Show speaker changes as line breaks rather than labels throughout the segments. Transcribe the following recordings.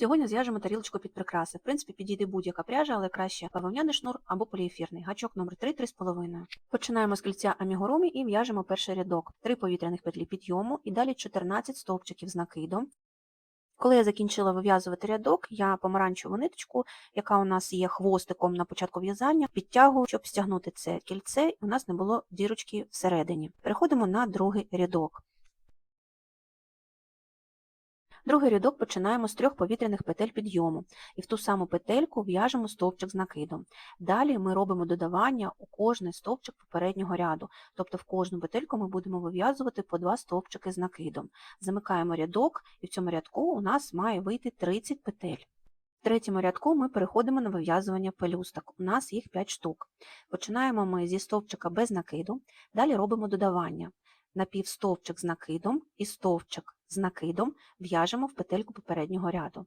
Сьогодні зв'яжемо тарілочку під прикраси. В принципі, підійде будь-яка пряжа, але краще бавовняний шнур або поліефірний. Гачок номер 3 3,5. Починаємо з кільця амігурумі і в'яжемо перший рядок. 3 повітряних петлі підйому і далі 14 стовпчиків з накидом. Коли я закінчила вив'язувати рядок, я помаранчеву ниточку, яка у нас є хвостиком на початку в'язання, підтягую, щоб стягнути це кільце, і у нас не було дірочки всередині. Переходимо на другий рядок. Другий рядок починаємо з трьох повітряних петель підйому, і в ту саму петельку в'яжемо стовпчик з накидом. Далі ми робимо додавання у кожний стовпчик попереднього ряду, тобто в кожну петельку ми будемо вив'язувати по два стовпчики з накидом. Замикаємо рядок, і в цьому рядку у нас має вийти 30 петель. В третьому рядку ми переходимо на вив'язування пелюсток. У нас їх 5 штук. Починаємо ми зі стовпчика без накиду, далі робимо додавання. Напівстовпчик з накидом і стовпчик з накидом в'яжемо в петельку попереднього ряду.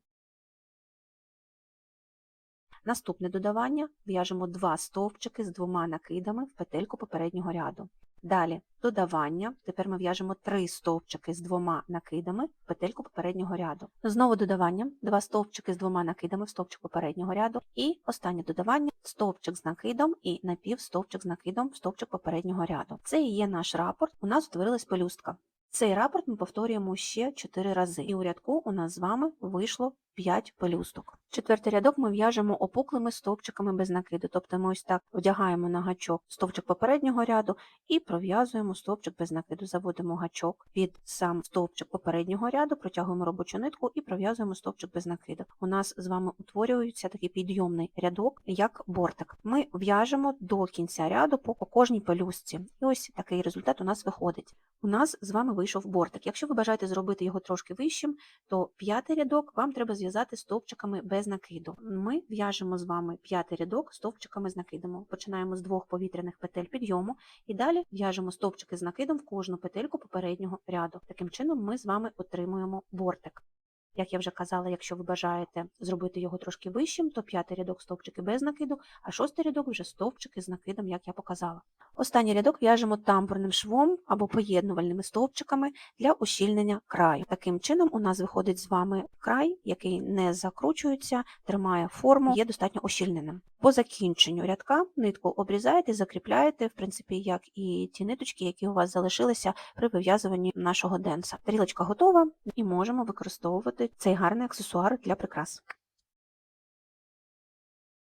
Наступне додавання в'яжемо два стовпчики з двома накидами в петельку попереднього ряду. Далі додавання, тепер ми в'яжемо три стовпчики з двома накидами в петельку попереднього ряду. Знову додавання, два стовпчики з двома накидами в стовпчик попереднього ряду. І останнє додавання стовпчик з накидом і напівстовпчик з накидом в стовпчик попереднього ряду. Це і є наш рапорт, у нас утворилась пелюстка. Цей рапорт ми повторюємо ще 4 рази, і у рядку у нас з вами вийшло 5 пелюсток. Четвертий рядок ми в'яжемо опуклими стовпчиками без накиду, тобто ми ось так вдягаємо на гачок стовпчик попереднього ряду і пров'язуємо стовпчик без накиду. Заводимо гачок під сам стовпчик попереднього ряду, протягуємо робочу нитку і пров'язуємо стовпчик без накиду. У нас з вами утворюється такий підйомний рядок, як бортик. Ми в'яжемо до кінця ряду по кожній пелюстці. І ось такий результат у нас виходить. У нас з вами вийшов бортик. Якщо ви бажаєте зробити його трошки вищим, то п'ятий рядок вам треба зв'язати стовпчиками без накиду. Ми в'яжемо з вами п'ятий рядок стовпчиками з накидом. Починаємо з двох повітряних петель підйому і далі в'яжемо стовпчики з накидом в кожну петельку попереднього ряду. Таким чином ми з вами отримуємо бортик. Як я вже казала, якщо ви бажаєте зробити його трошки вищим, то п'ятий рядок стовпчики без накиду, а шостий рядок вже стовпчики з накидом, як я показала. Останній рядок в'яжемо тамбурним швом або поєднувальними стовпчиками для ущільнення краю. Таким чином у нас виходить з вами край, який не закручується, тримає форму, є достатньо ущільненим. По закінченню рядка нитку обрізаєте, закріпляєте, в принципі, як і ті ниточки, які у вас залишилися при вив'язуванні нашого денса. Тарілочка готова і можемо використовувати цей гарний аксесуар для прикрас.